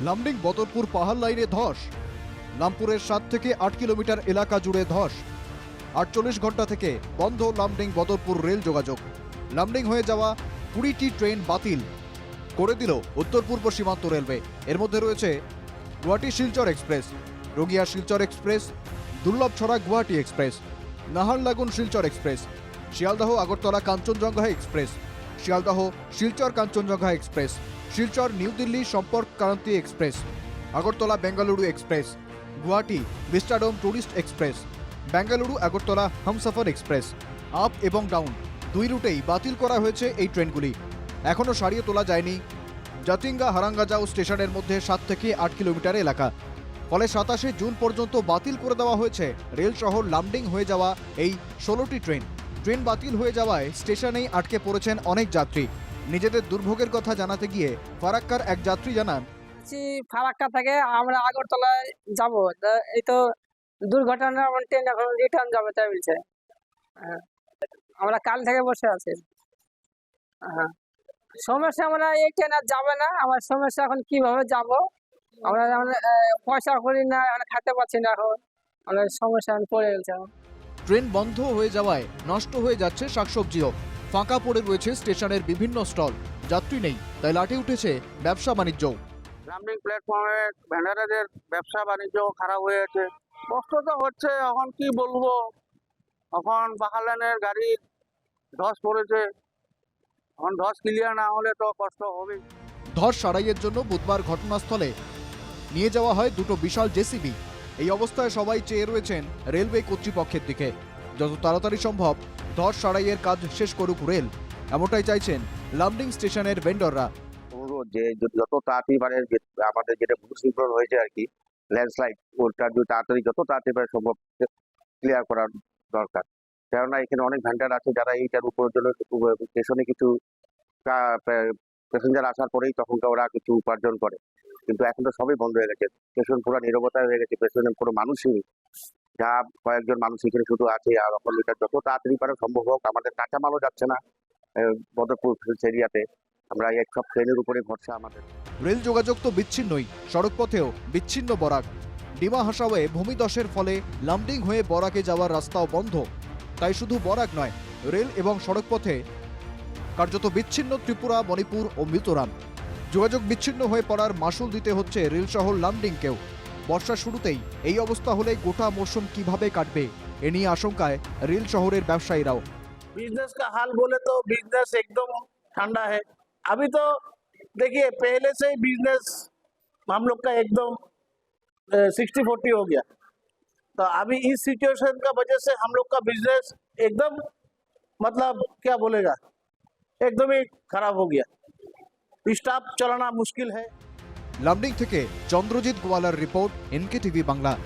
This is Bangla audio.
লামডিং বদরপুর পাহাড় লাইনে ধস। লামপুরের সাত থেকে আট কিলোমিটার এলাকা জুড়ে ধস। আটচল্লিশ ঘণ্টা থেকে বন্ধ লামডিং বদরপুর রেল যোগাযোগ। লামডিং হয়ে যাওয়া কুড়িটি ট্রেন বাতিল। করে দিল উত্তর পূর্ব সীমান্ত রেলওয়ে। এর মধ্যে রয়েছে Guwahati Silchar express, রোগিয়া Silchar express Durlabhchhara Guwahati express Naharlagun Silchar express, Sealdah Agartala Kanchanjunga express, Sealdah Silchar Kanchanjunga express Silchar New Delhi Sampark Kranti express, Agartala Bengaluru express, Guwahati vistadome tourist express, Bengaluru, Agartala Humsafar express, up এবং ডাউন দুই রুটেই বাতিল করা হয়েছে এই ট্রেনগুলি। এখনও সারিয়ে তোলা যায়নি। জাতিঙ্গা হারাঙ্গাজাও স্টেশনের মধ্যে সাত থেকে আট কিলোমিটার এলাকা। ফলে সাতাশে জুন পর্যন্ত বাতিল করে দেওয়া হয়েছে। রেল শহর লামডিং হয়ে যাওয়া এই ষোলোটি ট্রেন। ট্রেন বাতিল হয়ে যাওয়ায় স্টেশনেই আটকে পড়েছেন অনেক যাত্রী। নিজেদের দুর্ভোগের কথা জানাতে গিয়ে ফারাক্কার এক যাত্রী জানান ফারাক্কা থেকে আমরা আগরতলায় যাব। এই তো দুর্ঘটনা ট্রেন এখন রিটার্ন যাবে তাই বলছে। হ্যাঁ। আমরা কাল থেকে বসে আছি। হ্যাঁ সমস্যা আমরা এই ট্রেন আর যাবে না। আমার সমস্যা এখন কীভাবে যাব? আমরা পয়সা করি না খেতে পাচ্ছি না এখন। অনেক সমস্যা এখন পড়ে গেছে ট্রেন বন্ধ হয়ে যাওয়ায় নষ্ট হয়ে যাচ্ছে শাকসবজিও। ফাঁকা পড়ে রয়েছে স্টেশনের বিভিন্ন স্টল। যাত্রী নেই তাই লাঠি উঠেছে ব্যবসা বাণিজ্যও। লামডিং প্ল্যাটফর্মে ভ্যান্ডারেদের ব্যবসা বাণিজ্য খারাপ হয়েছে কষ্ট তো হচ্ছে এখন কি বলব? এখন বাহালানের গাড়ি ধস পড়েছে। এখন ধস ক্লিয়ার না হলে তো কষ্ট হবেই। ধস সারাইয়ের জন্য বুধবার ঘটনাস্থলে নিয়ে যাওয়া হয় দুটো বিশাল জেসিবি। এই অবস্থায় সবাই চেয়ে রয়েছেন রেলওয়ে কর্তৃপক্ষের দিকে। যত তাড়াতাড়ি সম্ভব ধস সারাইয়ের কাজ শেষ করুক রেল। এমনটাই চাইছেন লামডিং স্টেশনের ভেন্ডররা যে যত তাড়াতাড়ি যে- আমাদের যেটা ভূস্খলন হয়েছে আর কি ল্যান্ডস্লাইড ওটা যদি তাড়াতাড়ি যত তাড়াতাড়ি পারে সম্ভব ক্লিয়ার করার দরকার। কেননা এখানে অনেক ভ্যান্ডার আছে যারা এইটার উপর জন্য স্টেশনে কিছু প্যাসেঞ্জার আসার পরেই তখন ওরা কিছু উপার্জন করে। কিন্তু এখন তো সবই বন্ধ হয়ে গেছে। স্টেশন পুরো নিরবতা হয়ে গেছে স্টেশনে কোনো মানুষই যা কয়েকজন মানুষ এখানে শুধু আছে আর এটা যত তাড়াতাড়ি পারে সম্ভব হোক, আমাদের কাঁচামালও যাচ্ছে না বদরপুর এরিয়াতে আমরা এই সব ট্রেনের উপরে ভরসা আমাদের। রেল যোগাযোগ তো বিচ্ছিন্নই, সড়কপথেও বিচ্ছিন্ন বরাক। ডিমা হাসাওয়ে ভূমিদশের ফলে লামডিং হয়ে বরাকে যাওয়ার রাস্তাও বন্ধ। তাই শুধু বরাক নয়, রেল এবং সড়কপথে কার্যত বিচ্ছিন্ন ত্রিপুরা, মণিপুর ও মিজোরাম। যোগাযোগ বিচ্ছিন্ন হয়ে পড়ার মাসুল দিতে হচ্ছে রেল শহর লামডিংকেও। বর্ষার শুরুতেই এই অবস্থা হলে গোটা মরশুম কিভাবে কাটবে এ নিয়ে আশঙ্কায় রেল শহরের ব্যবসায়ীরাও बिजनेस का हाल बोले तो बिजनेस एकदम ठंडा है अभी तो देखिए पहले से ही बिजनेस हम लोग का एकदम सिक्सटी फोर्टी हो गया तो अभी इस सिचुएशन का वजह से हम लोग का बिजनेस एकदम मतलब क्या बोलेगा एकदम ही खराब हो गया स्टाफ चलाना मुश्किल है লামডিং থেকে Chandrajit গোয়ালার report N K TV Bangla.